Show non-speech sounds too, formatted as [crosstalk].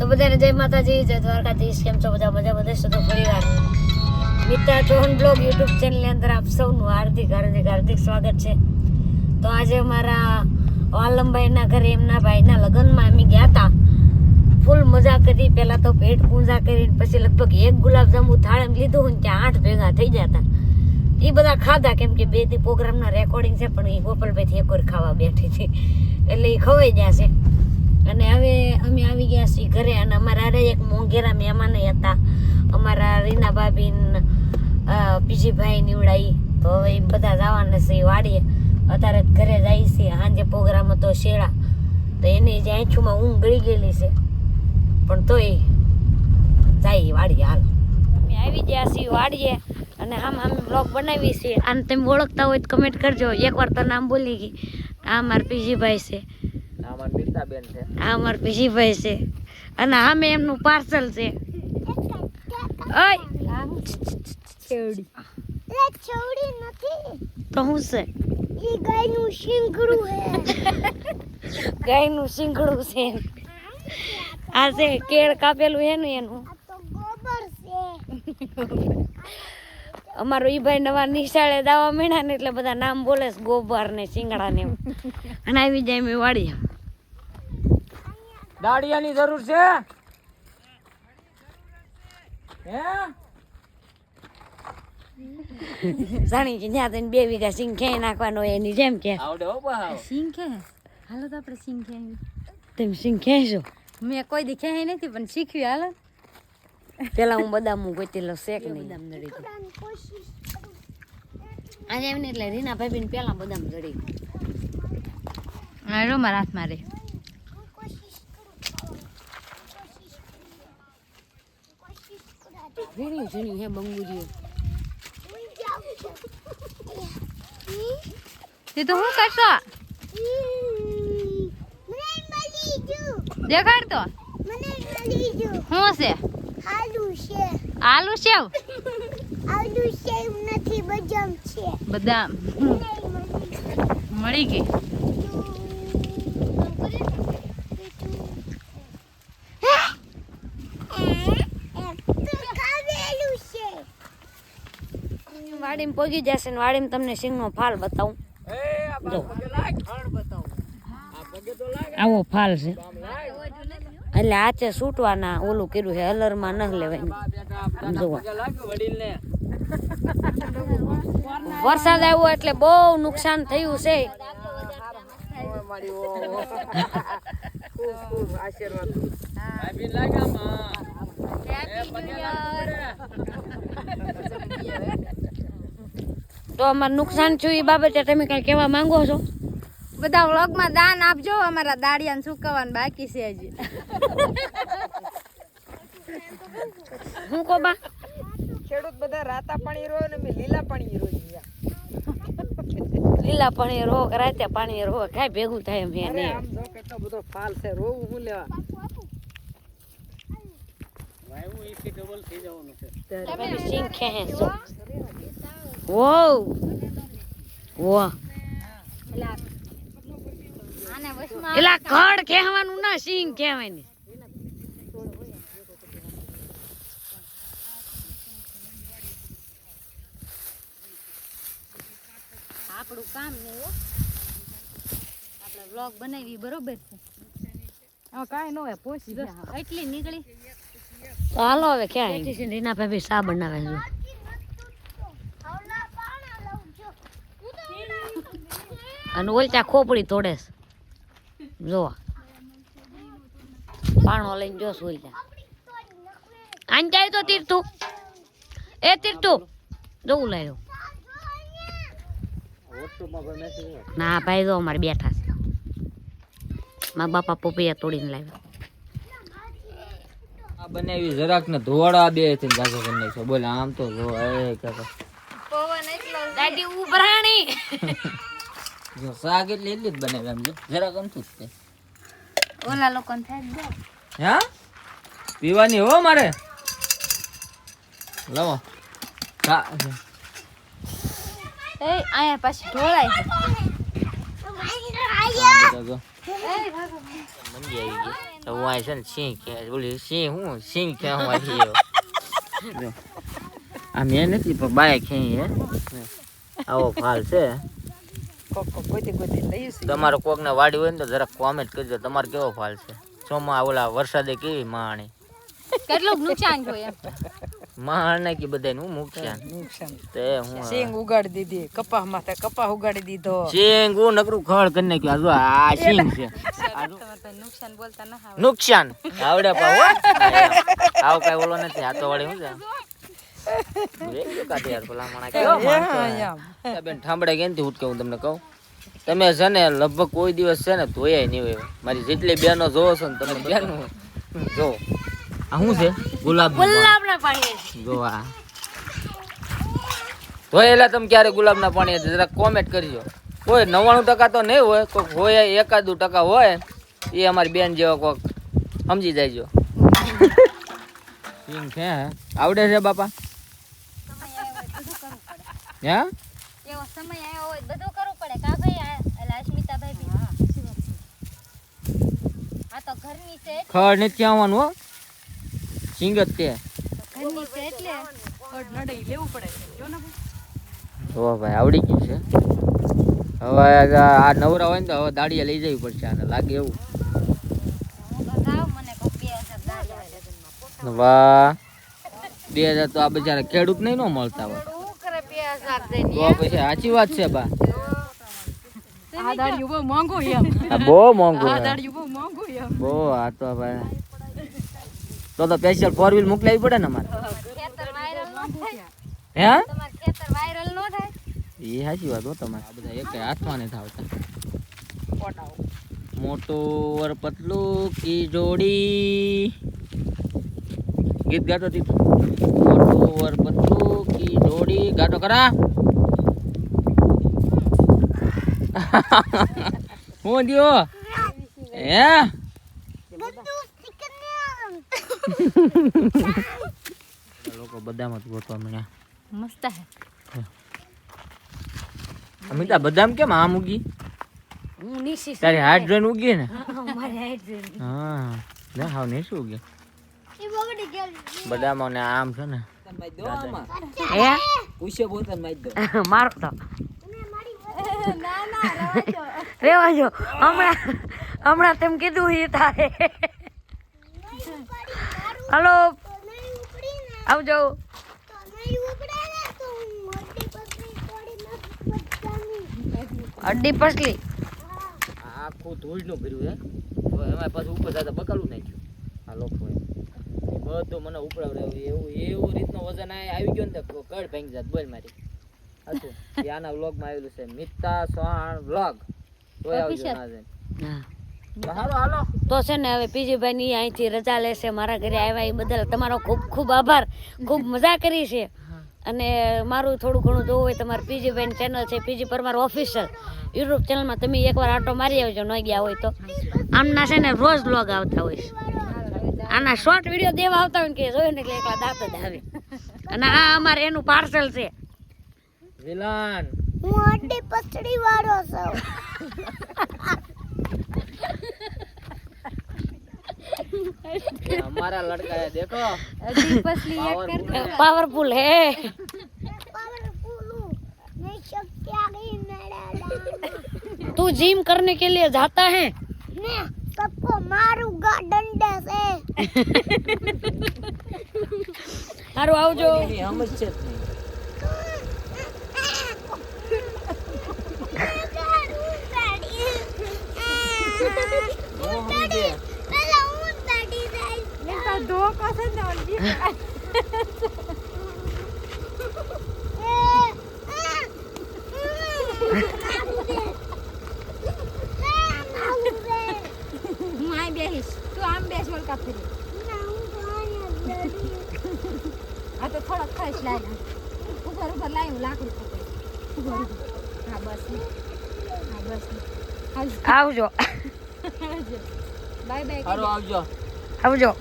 તો બધાને જય માતાજી, જય દ્વારકાધીશ, કેમ છો બધા? મજા બધા છો તો પરિવાર. મિત્રા ચૌહાણ બ્લોગ યુટ્યુબ ચેનલની અંદર આપ સૌનું હાર્દિક હાર્દિક હાર્દિક સ્વાગત છે. તો આજે અમારા વાલમભાઈના ઘરે, એમના ભાઈના લગ્નમાં અમે ગયા હતા ફૂલ મજા કરી. પહેલાં તો પેટ પૂજા કરીને પછી લગભગ એક ગુલાબજાંબુ થાળે લીધું હોય ત્યાં આઠ ભેગા થઈ જતા એ બધા ખાધા, કેમ કે બે દી પ્રોગ્રામના રેકોર્ડિંગ છે, પણ એ ગોપાલભાઈથી એક વાર ખાવા બેઠી હતી. એટલે એ ખવાઈ ગયા છે. અને હવે અમે આવી ગયા છીએ ઘરે અને અમારા અરે એક મોંઘેરા મહેમાન હતા. અમારા રીના ભાભી પીજીભાઈ નીવડાઈ. તો હવે એ બધા જવાના છે વાડીએ. અત્યારે ઘરે જાય છે. સાંજે પ્રોગ્રામ હતો શેળા તો એની જે આંછુમાં ઊંઘ ગળી ગયેલી છે. પણ તોય જાય વાડીએ હાલ. અમે આવી ગયા છીએ વાડીએ અને આમ અમે બ્લોગ બનાવી છીએ અને તમે ઓળખતા હોય તો કમેન્ટ કરજો. એકવાર તો નામ બોલી ગઈ. આ મારા પીજીભાઈ ભાઈ છે. આ અમારા પીજીભાઈ છે. અને આમે એમનું પાર્સલ છે. ઓય! છેવડી. નથી. તો હું છે? એ ગાયનું શિંગડું હે [laughs] ગાયનું શિંગડું છે. આ છે કેળ કાપેલું છે ને એનું. આ છે. અમારો ઈ ભાઈ નવા નિશાળે દાવા મીણા ને એટલે બધા નામ બોલે છે ગોબર ને શિંગડા ને એવું. અને આવી જાય મેં વાડી દાડિયાની જરૂર છે? હે? જાણી કે જ્યાં તને બે વીઘા સિંગ ખેઈ નાખવાનો એની જેમ કે. આવડે હો બહાવ સિંગ કે હાલો તો આપણે સિંગ કે તમે સિંગ ખેંચો? મેં કોઈ દી ખેઈ નથી પણ શીખ્યું હાલો. પેલા હું બદામ ગોતેલો શેક નહીં. બદામ નડી આજે એમને એટલે રીના ભાઈ ને પેલા બદામ જડી મારો મારા હાથમાં રે. કરા ઝીણ્યું ઝીણ્યું હે બંગુરીઓ છું તે તો હું કરશો? દેખાડ તો મને મળી ગયું શું છે? આલુ છે આલુ સેવ. આલુ સેવ નથી બદામ છે. બદામ. મળી મળી ગઈ. વાડીમાં પોગી જશે ને વાડીમાં તમને સિંગનો ફાલ બતાવું. એ આ બાપ પગે લાગ ખણ બતાવ. આ પગે તો લાગ. આવો ફાલ છે. એટલે આચે છૂટવાના ઓલું કર્યું છે અલરમાં ન લેવાય જોવા. વરસાદ આવ્યો એટલે બહુ નુકસાન થયું છે. આશીર્વાદ ભાભી લાગ આમાં એ પગે લાગ તો અમારે નુકસાન થયું એ બાબતે તમે કઈ કહેવા માંગો છો? બધા વ્લોગમાં દાન આપજો અમારા દાડિયાને સુકવવાનું બાકી છે હજી. હું કો બા? ખેડૂત બધા રાતા પાણી રહો ને મેં લીલા પાણી રોય લીલા પાણી રોગ રાતે પાણી રોગ કાંઈ ભેગું થાય એમ હે નહીં આમ જો કેટલો બધો ફાલ છે રોવું હું લેવા? વાયુ એથી ડબલ થઈ જવાનું છે. તમે સિંગ ખેહે આને વસમાં એલા ખડ કહેવાનું ના સિંગ કહેવાય આપણું કામ નહીં હો. આપણે વ્લોગ બનાવી બરોબર છે? હા કાંઈ ન હોય પોસી એટલી નીકળી. ચાલો હવે ક્યાં રીના ભાભી સા બનાવે છે. અને ઓલચા ખોપડી તોડે જોવા જો. પાણો લઈને જોશ ઓલચા. આન જાય તો તીર્થું. એ તીર્થું. જોવું લાવ્યો ના ભાઈ જો અમારે બેઠા છે. મારા બાપા પોપૈયા તોડીને લાવ્યા. આ બનાવી જરાક ને ધોળા બેથી જાગો કરી નાખ્યો. બોલે આમ તો જો એ કાકા પવન એટલો દાદી ઉભરાણી. [laughs] જો શાક એટલે એટલી જ બનાવી આમ જો. જરાક અમથું જ છે. ઓલા લોકોને થાય હા? પીવાની હો મારે? લાવો. હા એ અહીંયા પાછી ઢોળાય છે. હું આ છે ને સિંહ કે બોલી સિંહ હું? સિંહ કે હું આ મેં નથી પણ બાય ખેઈ હે આવો ફાલ છે. તમારો કોક ને વાડી હોય ને તો જરાક કોમેન્ટ કરજો. તમારે કેવો ફાલ છે? ચોમા ઓલા વરસાદે કેવી માણી? કેટલું નુકસાન થયું એમ. માણે કે બધાને હું નુકસાન? નુકસાન તે હું સિંગ ઉગાડી દીધી. કપાહ માથે કપાહ ઉગાડી દીધો. સિંગ હું નકરું ખળ કરીને નાખ્યું. આ જો આ સિંગ છે. નુકસાન બોલતા ના આવડે. નુકસાન? આવડે પણ હો. આવ કઈ ઓલો નથી. આ તો વળી માણસો હે. તમને કહું તમે છે ને લગભગ કોઈ દિવસ છે ને ધોયા નહીં હોય મારી જેટલી બેનો જોવો છો ને તમે બેનો જો આ શું છે ગુલાબ ગુલાબના પાણી જો આ ધોયેલા તમે ક્યારે ગુલાબના પાણી જરાક કોમેન્ટ કરજો કોઈ નવ્વાણું ટકા તો નહીં હોય કોઈક હોય એકાદું ટકા હોય એ અમારી બેન જેવા કોઈક સમજી જાયજો સિંગ છે આવડે છે બાપા? હે? એવો સમય આવ્યો હોય બધું કરવું પડે. કા ભાઈ આ એલા અસ્મિતાભાઈ બી આ તો ઘરની છે ખડ નથી આવવાનું હો. સિંગ જ તે ઘરની છે એટલે અડ નડે લેવું પડે. જો ને ભાઈ. જો ભાઈ આવડી ગયું છે. હવે આ નવરા હોય ને તો હવે દાડીએ લઈ જવી પડશે આને. લાગે એવું. વાહ. બે હજાર તો આ બજાર ખેડૂત નહીં ન મળતા હોય. તો પછી સાચી વાત છે બા. આ દાડિયું બહુ એમ. બહુ મોંઘું આ છે દાડિયું એમ. બહુ આ તો ભાઈ તો તો સ્પેશિયલ ફોર વ્હીલ મોકલાવી પડે ને અમારે? ખેતર વાયરલ ન થાય. હે? તમારે ખેતર વાયરલ ન થાય. એ સાચી વાત હો તમારે. આ બધા એક હાથમાં નથી આવતા. કોટાઓ. મોટું ઓર પતલું કી જોડી. ગીત ગાતો હતી મોટું ઓર કી જોડી ગાતો કરા હું દિયો હે? લોકો બદામ જ ગોતવા મળ્યા મસ્ત હે. અમિતા બદામ કેમ આમ ઉગી? હું નીસી તારી હાથ જોઈને ઉગી ને. હા ના હાવ ને શું ઉગી. બદામ ને આમ છે ને. મારી દો. [laughs] મારો તો. રેવા જો હમણાં હમણાં તેમ કીધું એ તારે. હલો. ને આવજો. ને. અડ્ડી પસલી આખું ધૂળનું ભર્યું છે એમાં પાછું ઉપર જતા બકાલું નાખ્યું. આ લોકોએ એ બધું મને ઉપડાવડાવ્યું એવું એવું રીતનું વજન આવી ગયો ને તો કડ ભાંગી જાત બોલ મારી. હતું એ આના વ્લોગમાં આવેલું છે. મિત્તા સોહાણ વ્લોગ તો આવજો ના તો હાલો હાલો. તો છે ને હવે પીજીભાઈ ની અહીંથી રજા લેશે મારા ઘરે આવ્યા એ બદલ તમારો ખૂબ ખૂબ આભાર. ખૂબ મજા કરી છે. અને મારું થોડું ઘણું જોવું હોય તમારે પીજીભાઈ ચેનલ છે પીજી પરમાર ઓફિશિયલ યુટ્યુબ ચેનલમાં તમે એકવાર આટો મારી આવજો ન ગયા હોય તો. આમના છે ને રોજ બ્લોગ આવતા હોય છે. આના શોર્ટ વિડીયો દેવા આવતા હોય ને કે જોયું ને એટલે એકલા દાંત જ આવે અને આ અમારે એનું પાર્સલ છે વિલાન હું અડધી પતરી વાળો છું हमारा लड़का है देखो અડધી પસલી એક Powerful કર है। પાવરફુલ હે પાવરફુલ હું નહીં શક્તિ आ गई मेरा તું जिम करने के लिए जाता है મારું ગાર્ડન ડેસ હારું આવજો. સમજ છે વળકા ફરી [laughs] આ તો થોડોક ખર્ચ લાગે ઉપર ઉપર લાવ્યું લાકડું પકડી હા બસ. હા બસ. આવજો. [laughs] બાય બાય હારું આવજો. આવજો.